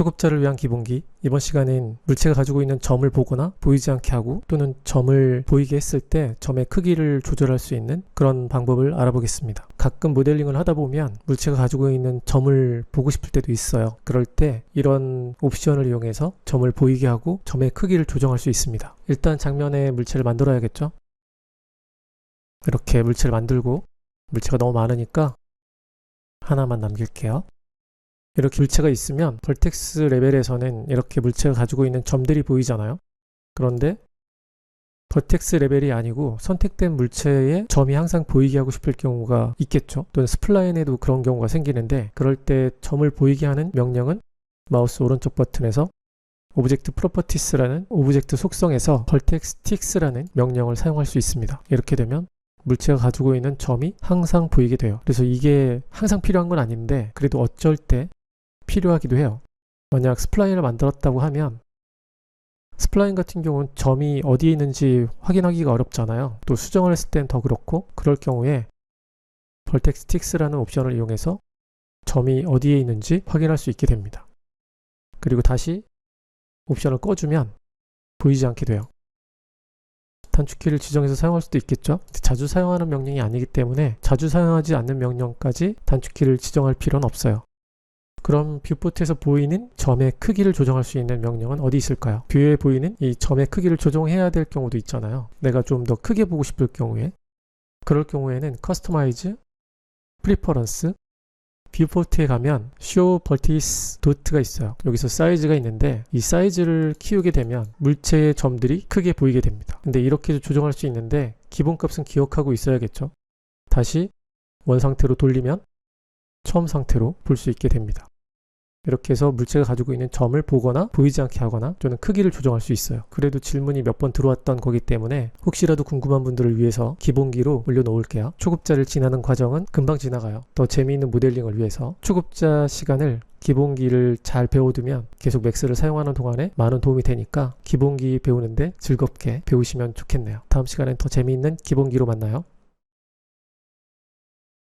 초급자를 위한 기본기 이번 시간엔 물체가 가지고 있는 점을 보거나 보이지 않게 하고 또는 점을 보이게 했을 때 점의 크기를 조절할 수 있는 그런 방법을 알아보겠습니다. 가끔 모델링을 하다 보면 물체가 가지고 있는 점을 보고 싶을 때도 있어요. 그럴 때 이런 옵션을 이용해서 점을 보이게 하고 점의 크기를 조정할 수 있습니다. 일단 장면에 물체를 만들어야겠죠? 이렇게 물체를 만들고 물체가 너무 많으니까 하나만 남길게요. 이렇게 물체가 있으면 벌텍스 레벨에서는 이렇게 물체가 가지고 있는 점들이 보이잖아요. 그런데 벌텍스 레벨이 아니고 선택된 물체에 점이 항상 보이게 하고 싶을 경우가 있겠죠. 또는 스플라인에도 그런 경우가 생기는데 그럴 때 점을 보이게 하는 명령은 마우스 오른쪽 버튼에서 오브젝트 프로퍼티스라는 오브젝트 속성에서 벌텍스 틱스라는 명령을 사용할 수 있습니다. 이렇게 되면 물체가 가지고 있는 점이 항상 보이게 돼요. 그래서 이게 항상 필요한 건 아닌데 그래도 어쩔 때 필요하기도 해요. 만약 스플라인을 만들었다고 하면 스플라인 같은 경우는 점이 어디에 있는지 확인하기가 어렵잖아요. 또 수정을 했을 땐 더 그렇고 그럴 경우에 벌텍스 틱스라는 옵션을 이용해서 점이 어디에 있는지 확인할 수 있게 됩니다. 그리고 다시 옵션을 꺼주면 보이지 않게 돼요. 단축키를 지정해서 사용할 수도 있겠죠. 자주 사용하는 명령이 아니기 때문에 자주 사용하지 않는 명령까지 단축키를 지정할 필요는 없어요. 그럼 뷰포트에서 보이는 점의 크기를 조정할 수 있는 명령은 어디 있을까요? 뷰에 보이는 이 점의 크기를 조정해야 될 경우도 있잖아요. 내가 좀 더 크게 보고 싶을 경우에 그럴 경우에는 커스터마이즈, 프리퍼런스, 뷰포트에 가면 show vertice dot가 있어요. 여기서 사이즈가 있는데 이 사이즈를 키우게 되면 물체의 점들이 크게 보이게 됩니다. 근데 이렇게도 조정할 수 있는데 기본값은 기억하고 있어야겠죠. 다시 원 상태로 돌리면 처음 상태로 볼 수 있게 됩니다. 이렇게 해서 물체가 가지고 있는 점을 보거나 보이지 않게 하거나 또는 크기를 조정할 수 있어요. 그래도 질문이 몇 번 들어왔던 거기 때문에 혹시라도 궁금한 분들을 위해서 기본기로 올려놓을게요. 초급자를 지나는 과정은 금방 지나가요. 더 재미있는 모델링을 위해서 초급자 시간을 기본기를 잘 배워두면 계속 맥스를 사용하는 동안에 많은 도움이 되니까 기본기 배우는데 즐겁게 배우시면 좋겠네요. 다음 시간엔 더 재미있는 기본기로 만나요.